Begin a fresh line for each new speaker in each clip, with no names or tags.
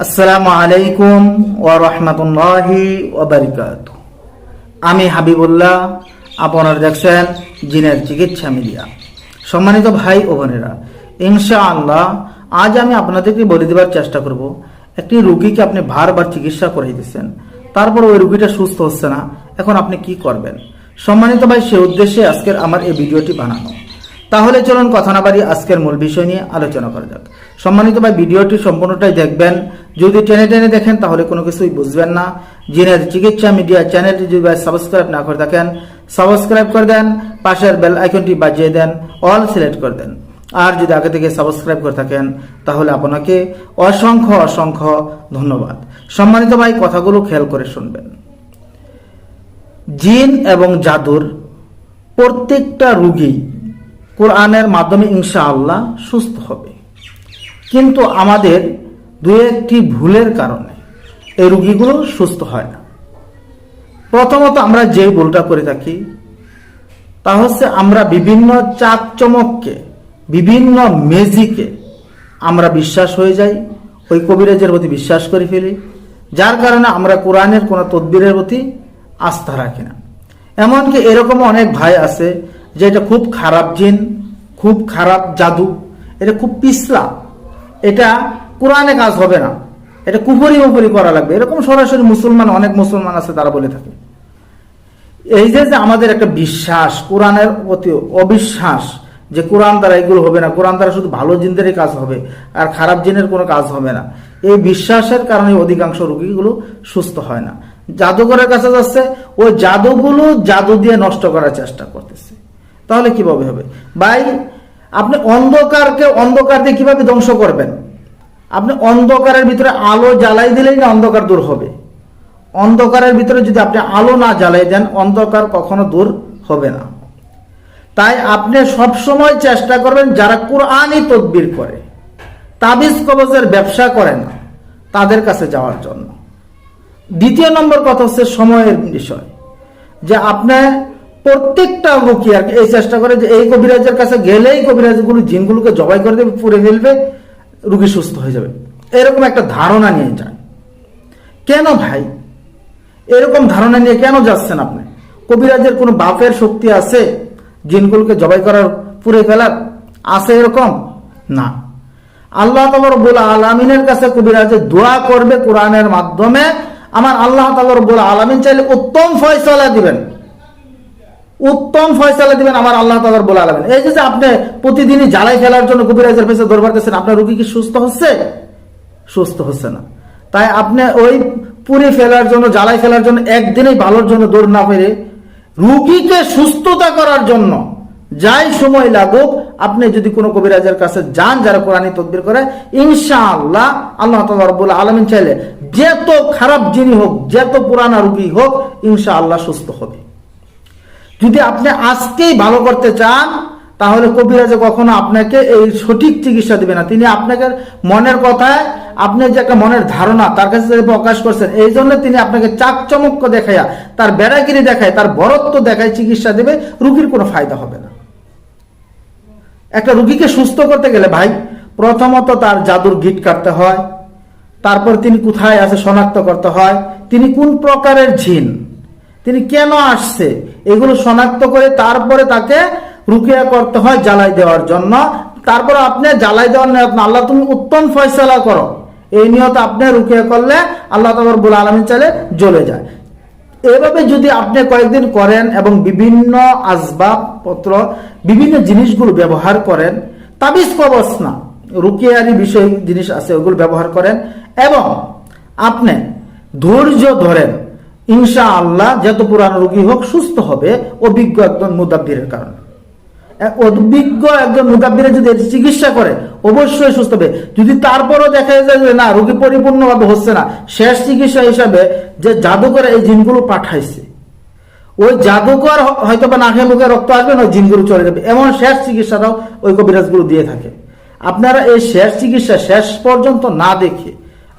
আসসালামু আলাইকুম ওয়া রাহমাতুল্লাহি ওয়া বারাকাতুহু। আমি হাবিবুল্লাহ, আপনারা দেখছেন জিনের চিকিৎসা মিডিয়া। সম্মানিত ভাই ও বোনেরা, ইনশাআল্লাহ আজ আমি আপনাদেরকে বলে দেওয়ার চেষ্টা করব, একটি রুগীকে আপনি বারবার চিকিৎসা করাই দিচ্ছেন তারপর ওই রুগীটা সুস্থ হচ্ছে না, এখন আপনি কি করবেন? সম্মানিত ভাই, সে উদ্দেশ্যে আজকের আমার এই ভিডিওটি বানানো। তাহলে চলুন কথা না বাড়ি আজকের মূল বিষয় নিয়ে আলোচনা করা যাক। সম্মানিত ভাই, ভিডিওটি সম্পূর্ণটাই দেখবেন যদি টেনে টেনে দেখেন, তাহলে কোনো কিছুই বুঝবেন না। জিনের চিকিৎসা মিডিয়া চ্যানেলটি যদি সাবস্ক্রাইব না করে থাকেন সাবস্ক্রাইব করে দেন, পাশের বেল আইকনটি বাজিয়ে দেন অল সিলেক্ট করে দেন। আর যদি আগে থেকে সাবস্ক্রাইব করে থাকেন, তাহলে আপনাকে অসংখ্য অসংখ্য ধন্যবাদ। সম্মানিত ভাই, কথাগুলো খেয়াল করে শুনবেন। জিন এবং জাদুর প্রত্যেকটা রুগী কোরআনের মাধ্যমে ইনশাআল্লাহ সুস্থ হবে। কিন্তু আমাদের দু একটি ভুলের কারণে এই রুগীগুলো সুস্থ হয় না। প্রথমত আমরা যে ভুলটা করে থাকি, তা হচ্ছে আমরা বিভিন্ন চাকচমককে, বিভিন্ন মেজিকে আমরা বিশ্বাস হয়ে যাই, ওই কবিরাজের প্রতি বিশ্বাস করে ফেলি, যার কারণে আমরা কোরআনের কোনো তদবিরের প্রতি আস্থা রাখি না। এমনকি এরকম অনেক ভাই আছে যে এটা খুব খারাপ জিন, খুব খারাপ জাদু, এটা খুব পিছলা। এটা কোরআনে কাজ হবে না। এটা কুপুরি উপরি করা লাগবে। এরকম সরাসরি মুসলমান, অনেক মুসলমান আছে, তারা বলে থাকে। এই যে যে আমাদের একটা বিশ্বাস, কোরআনের প্রতি অবিশ্বাস, যে কোরআন দ্বারা এগুলো হবে না, কোরআন দ্বারা শুধু ভালো জিনদেরই কাজ হবে, আর খারাপ জিনের কোনো কাজ হবে না। এই বিশ্বাসের কারণে অধিকাংশ রোগীগুলো সুস্থ হয় না। জাদুঘরের কাছে যাচ্ছে, ওই জাদুগুলো জাদু দিয়ে নষ্ট করার চেষ্টা করতেছে। তাহলে কীভাবে হবে? ভাই, আপনি অন্ধকারকে, অন্ধকার দিয়ে কীভাবে ধ্বংস করবেন? আপনি অন্ধকারের ভিতরে আলো জ্বালাই দিলেই না অন্ধকার দূর হবে। অন্ধকারের ভিতরে যদি আপনি আলো না জ্বালাই দেন, অন্ধকার কখনো দূর হবে না। তাই আপনি সব সময় চেষ্টা করবেন, যারা কোরআনই তদবির করে, তাবিজ কবজের ব্যবসা করে না, তাদের কাছে যাওয়ার জন্য। দ্বিতীয় নম্বর কথা হচ্ছে সময়ের বিষয়, যে আপনি প্রত্যেকটা রুকি আর কি এই চেষ্টা করে যে এই কবিরাজের কাছে গেলেই কবিরাজগুলো জিনগুলোকে জবাই করে দেবে, পুড়ে ফেলবে রুগী সুস্থ হয়ে যাবে। এরকম একটা ধারণা নিয়ে যায় কেন ভাই? এরকম ধারণা নিয়ে কেন যাচ্ছেন আপনি? কবিরাজের কোনো বাপের শক্তি আছে? জিনগুলোকে জবাই করার পুড়ে ফেলার আছে এরকম? না। আল্লাহ তাবরবুল আলমিনের কাছে কবিরাজে দোয়া করবে কোরআনের মাধ্যমে। আমার আল্লাহ তাবরবুল আলমিন চাইলে উত্তম ফয়সলা দিবেন। উত্তম ফয়সালা দিবেন আমার আল্লাহ তালার বলে আলাবেন এই যে আপনি প্রতিদিনই জ্বালাই ফেলার জন্য কবিরাজের পেছে দরবার দিচ্ছেন আপনার রুগী কি সুস্থ হচ্ছে? সুস্থ হচ্ছে না। তাই আপনি ওই পুরি ফেলার জন্য, জ্বালাই ফেলার জন্য, একদিনেই ভালোর জন্য দৌড় না পেরে রুগীকে সুস্থতা করার জন্য যাই সময় লাগুক, আপনি যদি কোনো কবিরাজের কাছে যান যারা কোরআনী তদবির করে, ইনশাআল্লাহ আল্লাহ তালা রব্বুল আলমিন চাইলে, যত খারাপ জিনিস হোক, যত পুরানা রুগী হোক, ইনশাআল্লাহ সুস্থ হবে। যদি আপনি আজকেই ভালো করতে চান, তাহলে কবিরাজে কখনো আপনাকে এই সঠিক চিকিৎসা দিবে না। তিনি আপনাকে মনের কথায়, আপনি যে একটা মনের ধারণা তার কাছে প্রকাশ করছেন, এই জন্য তিনি আপনাকে চাকচমক্য দেখাইয়া, তার বেড়াগিরি দেখায়, তার বরত্ব দেখায় চিকিৎসা দেবে, রুগীর কোনো ফায়দা হবে না। একটা রুগীকে সুস্থ করতে গেলে ভাই, প্রথমত তার জাদুর গিট কাটতে হয়, তারপর তিনি কোথায় আছে শনাক্ত করতে হয়, তিনি কোন প্রকারের ঝিন তিনি কেন আসছে? এগুলো শনাক্ত করে তারপরে তাকে রুকিয়া করতে হয় জ্বালাই দেওয়ার জন্য। তারপর আপনি জ্বালাই দেওয়ার নিয়ত না। আল্লাহ, তুমি উত্তম ফয়সলা করো। এই নিয়ত আপনি রুকিয়া করলে আল্লাহ তোমার বলে আলমী চালে জ্বলে যায়। এভাবে যদি আপনি কয়েকদিন করেন এবং বিভিন্ন আসবাবপত্র, বিভিন্ন জিনিসগুলো ব্যবহার করেন, তাবিজ কবচ না। রুকিয়ারি বিষয়, জিনিস আছে, ওগুলো ব্যবহার করেন। এবং আপনি ধৈর্য ধরেন। ইনশা আল্লাহ যত পুরানো রোগী হোক সুস্থ হবে, অভিজ্ঞ একজন মুদাব্বিরের কারণে। অভিজ্ঞ একজন মুদাব্বিরে যদি চিকিৎসা করে, অবশ্যই সুস্থ হবে। যদি তারপরও দেখা যায় যে না, রোগী পরিপূর্ণভাবে হচ্ছে না, শেষ চিকিৎসা হিসাবে যে জাদুকর এই জিনগুলো পাঠাইছে, ওই জাদুকর হয়তো বা নাকে মুখে রক্ত আসবে না ওই জিনগুলো চলে যাবে। এমন শেষ চিকিৎসাটাও ওই কবিরাজগুলো দিয়ে থাকে। আপনারা এই শেষ চিকিৎসা শেষ পর্যন্ত না দেখে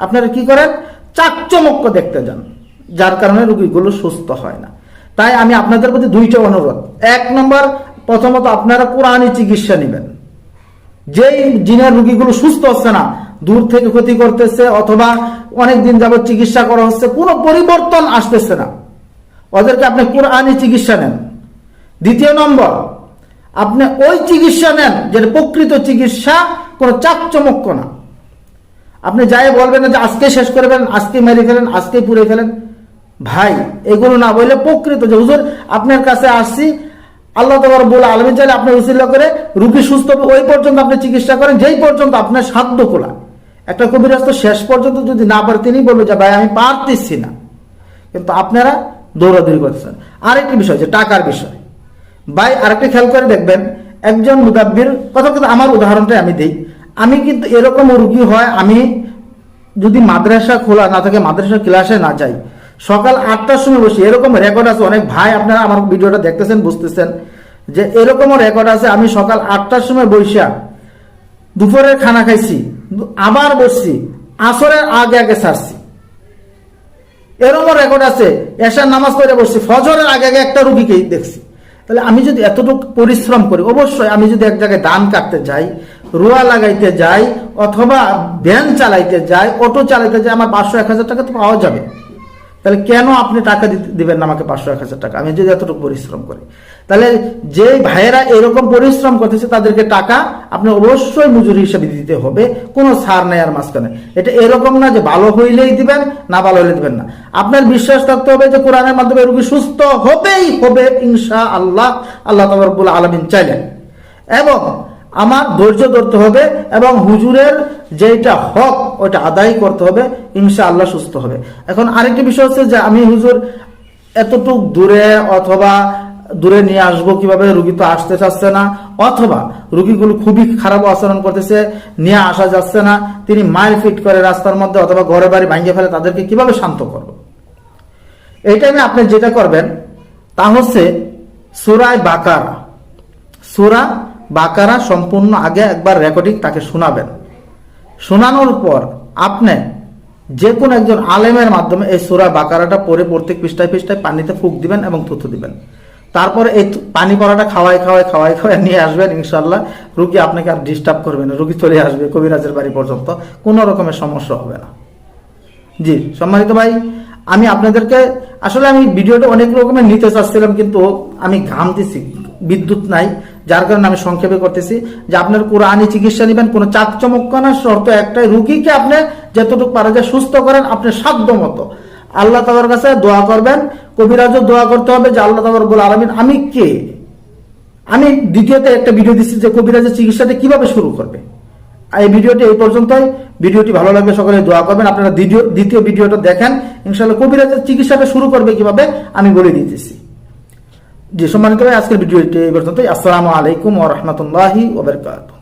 আপনারা কি করেন? চাকচমক্য দেখতে যান। যার কারণে রোগীগুলো সুস্থ হয় না। তাই আমি আপনাদের প্রতি দুইটা অনুরোধ। এক নম্বর, প্রথমত আপনারা কোরআনই চিকিৎসা নেবেন। যেই জিনের রুগীগুলো সুস্থ হচ্ছে না, দূর থেকে ক্ষতি করতেছে অথবা অনেক দিন যাবত চিকিৎসা করা হচ্ছে, কোনো পরিবর্তন আসতেছে না। ওদেরকে আপনি কোরআনই চিকিৎসা নেন। দ্বিতীয় নম্বর, আপনি ওই চিকিৎসা নেন যেটা প্রকৃত চিকিৎসা, কোনো চাকচমক্য না। আপনি যাই বলবেন যে আজকে শেষ করে ফেলেন আজকে মেরে ফেলেন আজকে পুড়ে ফেলেন ভাই, এগুলো না বললে প্রকৃত যে, হুজুর, আপনার কাছে আসছি, আল্লাহ তোমার বলে আলমিন চাইলে আপনার উচিল্লা করে, রুগী সুস্থ ওই পর্যন্ত আপনি চিকিৎসা করেন, যেই পর্যন্ত আপনার সাধ্য খোলা। একটা কবিরাজ তো শেষ পর্যন্ত যদি না পারে, তিনি বলবে যে, ভাই, আমি পারতেছি না। কিন্তু আপনারা দৌড়াদৌড়ি করতেছেন। আরেকটি বিষয় যে, টাকার বিষয়। ভাই, আরেকটি খেয়াল করে দেখবেন, একজন মুদাব্বির, কথা কথা আমার উদাহরণটাই আমি দিই। আমি কিন্তু এরকম রুগী হয়, আমি যদি মাদ্রাসা খোলা না থাকে, মাদ্রাসা ক্লাসে না যাই সকাল আটটার সময় বসি। এরকম রেকর্ড আছে। অনেক ভাই আপনারা আমার ভিডিওটা দেখতেছেন, বুঝতেছেন যে এরকমও রেকর্ড আছে, আমি সকাল আটটার সময় বৈশা দুপুরের খানা খাইছি, আবার বসছি, আসরের আগে আগে ছাড়ছি এরকমও রেকর্ড আছে, এশার নামাজ পড়ে বসছি, ফজরের আগে আগে একটা রুগীকে দেখছি। তাহলে আমি যদি এতটুকু পরিশ্রম করি, অবশ্যই আমি যদি এক জায়গায় ধান কাটতে যাই, রোয়া লাগাইতে যাই, অথবা ভ্যান চালাইতে যাই, অটো চালাইতে যাই, আমার পাঁচশো, এক হাজার টাকা তো পাওয়া যাবে। তাহলে কেন আপনি টাকা দিতে দিবেন না আমাকে পাঁচশো এক হাজার টাকা? আমি যদি এতটুকু পরিশ্রম করি। তাহলে যে ভাইয়েরা এরকম পরিশ্রম করতেছে, তাদেরকে টাকা আপনি অবশ্যই মজুরি হিসেবে দিতে হবে। কোনো ছাড় নেই আর মাঝখানে। এটা এরকম না যে ভালো হইলেই দিবেন, না ভালো হইলে দিবেন না। আপনার বিশ্বাস থাকতে হবে যে কোরআনের মাধ্যমে রুগী সুস্থ হবেই হবে ইনশা আল্লাহ আল্লাহ তবরবুল আলমিন চাইলেন। এবং আমার ধৈর্য ধরতে হবে এবং হুজুরের যেটা হক ওটা আদায় করতে হবে ইনশা আল্লাহ সুস্থ হবে। এখন আরেকটি বিষয় হচ্ছে যে আমি হুজুর এতটুক দূরে অথবা দূরে নিয়ে আসব কীভাবে, রুগী তো আসতে চাচ্ছে না, অথবা রুগীগুলো খুবই খারাপ আচরণ করতেছে, নিয়ে আসা যাচ্ছে না, তিনি মাইল ফিট করে রাস্তার মধ্যে অথবা ঘরে বাড়ি ভাঙিয়ে ফেলে, তাদেরকে কীভাবে শান্ত করব? এই টাইমে আপনি যেটা করবেন, তা হচ্ছে সুরায় বাকারা। সুরা বাকারা সম্পূর্ণ আগে একবার রেকর্ডিং তাকে শোনাবেন। শোনানোর পর আপনি যে কোনো একজন আলেমের মাধ্যমে এই সুরা বাকারাটা পরে প্রত্যেক পৃষ্ঠায় পৃষ্ঠায় পানিতে ফুক দিবেন এবং থুতু দিবেন। তারপরে এই পানি পড়াটা খাওয়াই খাওয়াই খাওয়াই খাওয়াই নিয়ে আসবেন ইনশাল্লাহ রুগী আপনাকে আর ডিস্টার্ব করবে না, রুগী চলে আসবে কবিরাজের বাড়ি পর্যন্ত। কোনো রকমের সমস্যা হবে না। জি, সম্মানিত ভাই, আমি আপনাদেরকে আসলে আমি ভিডিওটা অনেক রকমের নিতে চাচ্ছিলাম, কিন্তু আমি ঘাম দিছি, বিদ্যুৎ নাই। যার কারণে আমি সংক্ষেপে করতেছি যে আপনার কোরআনি চিকিৎসা নেবেন, কোনো চাক চমকানোর শর্ত একটাই, রুগীকে আপনি যতটুকু পারা যায় সুস্থ করেন আপনার সাধ্য মতো আল্লাহ তাবার কাছে দোয়া করবেন, কবিরাজও দোয়া করতে হবে যে আল্লাহ তাবার বলে আলমিন আমি কে? আমি দ্বিতীয়তে একটা ভিডিও দিচ্ছি যে কবিরাজের চিকিৎসাটা কীভাবে শুরু করবে। এই ভিডিওটি এই পর্যন্তই। ভিডিওটি ভালো লাগবে সকলে দোয়া করবেন। আপনারা দ্বিতীয় দ্বিতীয় ভিডিওটা দেখেন। ইনশাল্লাহ কবিরাজের চিকিৎসাটা শুরু করবে কীভাবে, আমি বলে দিতেছি। জি সম্মানিত আজকের ভিডিওটি এই পর্যন্ত আসসালামু আলাইকুম ও রহমতুল্লাহি ওয়া বারাকাতুহু।